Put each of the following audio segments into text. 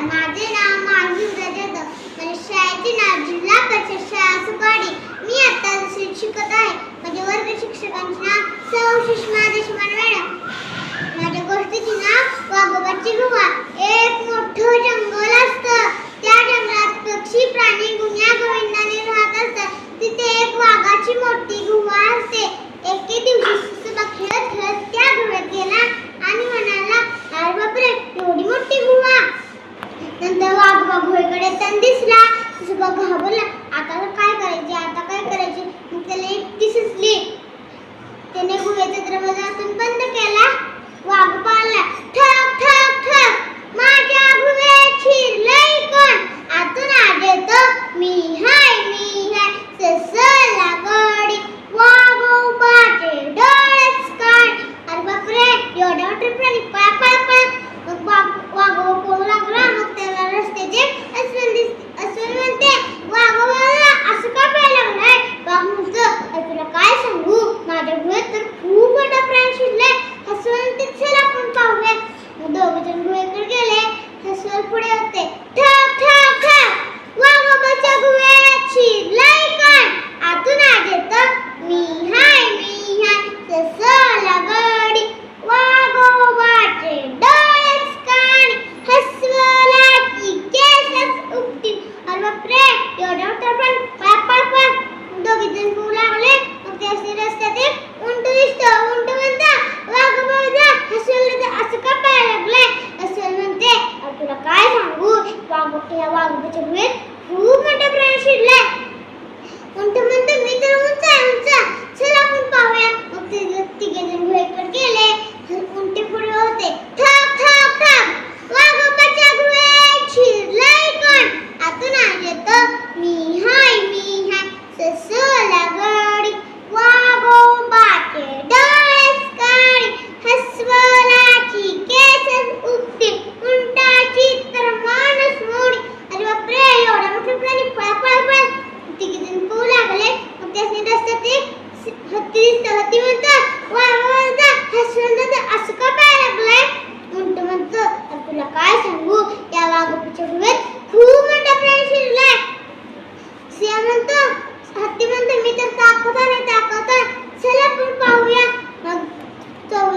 माझे नाव माही रजत माझ्या शाळेचे नाव जिल्हा परिषद शाळा सुपाडी मी आता दुसरीत आहे. माझ्या वर्ग शिक्षकांचे नाव सौ सुषमा देशमान मॅडम. माझ्या गोष्टीचे नाव वाघोबाची गुहा. एक मोठं जंगल असतं. त्या जंगलात पक्षी प्राणी गुण्या गोविंदाने राहत असतात. तिथे एक वाघाची मोठी गुहा असते. एके दिवशी सुसुबा खेळत खेळत त्या गुहेत गेला आणि म्हणाला अरे बापरे एवढी मोठी गुहा. नंतर वाघ बघोळीकडे तण दिसला. सुबा घाबरला आता काय करायचे? आता काय करायचे? मग त्याला एक सुचली त्याने गुहेचा दरवाजा असून बंद केला.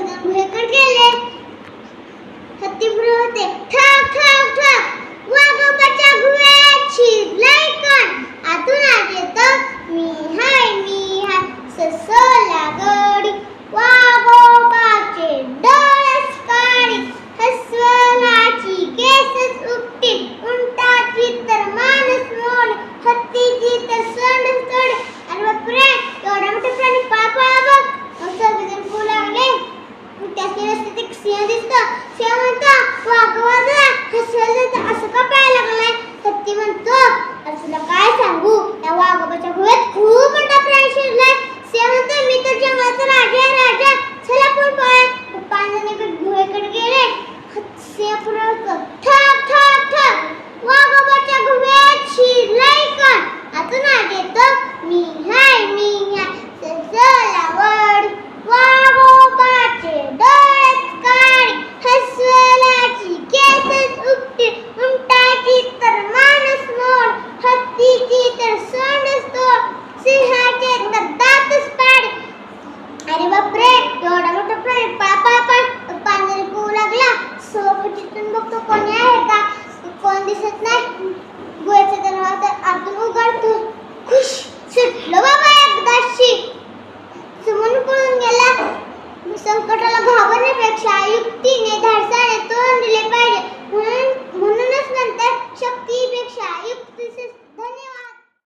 गुहेकडे गेले? हत्ती होते ठाक ठाक ठाक असं का पाहायला लागलाय? तर म्हणतो म्हणतो तुला काय सांगू? त्या वाघोबाच्या गोळ्यात खूप ってね、だ